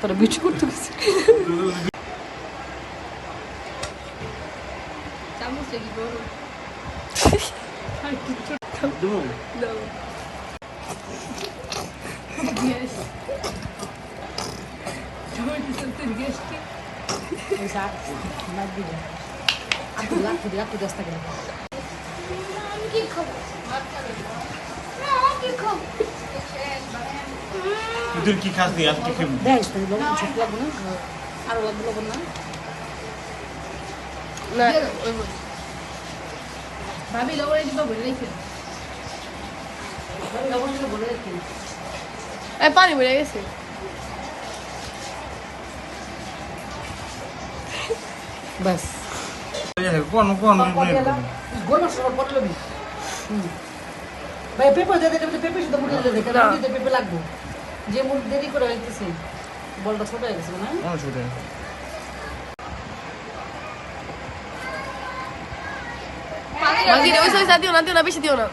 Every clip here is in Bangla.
তারা বিক্রি করতে গেছে চামচটা কি বড় দেবো দাও গ্যাস জমিতে সত্যি গ্যাস কি কি না কি তুই খাস নি আজকে খেয়ে দেখ লবণ ছোট লাগবে না? আরও লাগবে লবণ না। না। ভাবি লবণে দিবা বলে রেখে লবণ দিলে বলে রাখি এই পানি বেড়ে গেছে। ব্যাস কোন কোন গোল পরে লবি ভাই পেঁপে দে দে পেঁপে শুধু মুড়ি দে দে কারণ মুড়িতে পেঁপে লাগবে। যে মুড়ি দেরি করে হইতেছে বলটা ছোট হয়ে গেছে না? কোন ছুটে মাঝি ওই সাইজ দিও না দিও না বেশি দিও না।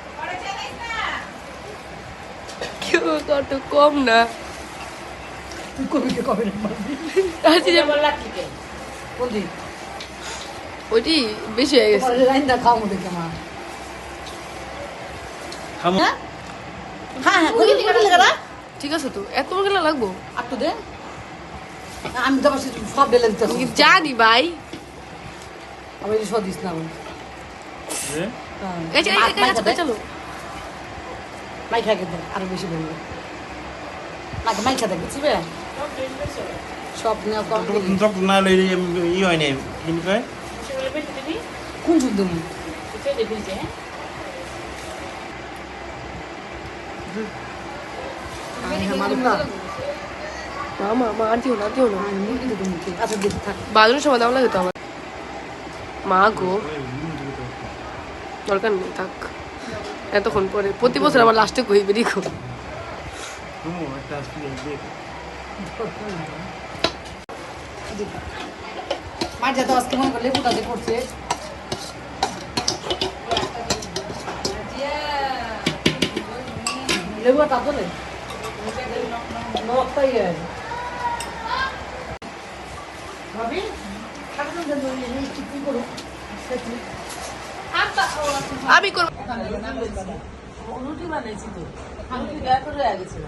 কেউ কত কম না। তুই কবি কে কবি না যে আমার লাগছে কোন দিন ওইটি বেশি হয়ে গেছে। লাইন কেমন খামো হ্যাঁ হ্যাঁ হ্যাঁ কই দিকে লাগা ঠিক আছে তো এত গেলে লাগবো? আর তো দে আমি তো সব বেলে দিতে জানি ভাই। আমি সব দিস না চলো। মাই খাই খেতে আরও বেশি বলব। মাকে মাই খেতে গেছি বে সব নেওয়া কমপ্লিট না লই ই হয় নাই কিন কয় কোন যুগ তুমি মা মা মা আর দিও না দিও না আচ্ছা দেখ থাক বাথরুমের সময় দাম লাগে তো আমার। মা গো। দরকার নেই থাক। এতক্ষণ পরে। প্রতি বছর আমার লাস্টে কই বেরি গো। মার যাতে আজকে মনে করে লেবুটা যে করছে। লেবুটা তোলে নকটাই ভাবি খাটুন দেন কি করো আমি করব রুটি বানাইছি তো করে হয়ে আছে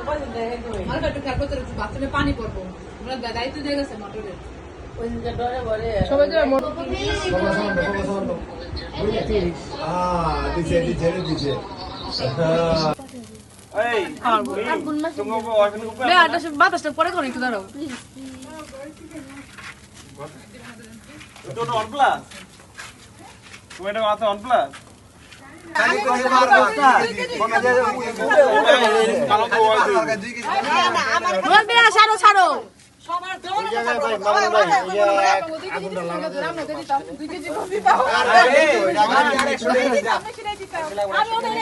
কদিন দেখে একটু বাথরুমে পানি পড়ব আমরা দায়িত্ব দিয়ে গেছে মোটরের ওই দিনটা ডরে বলে সবাই Ah, dice, dice, dice. এই তুমি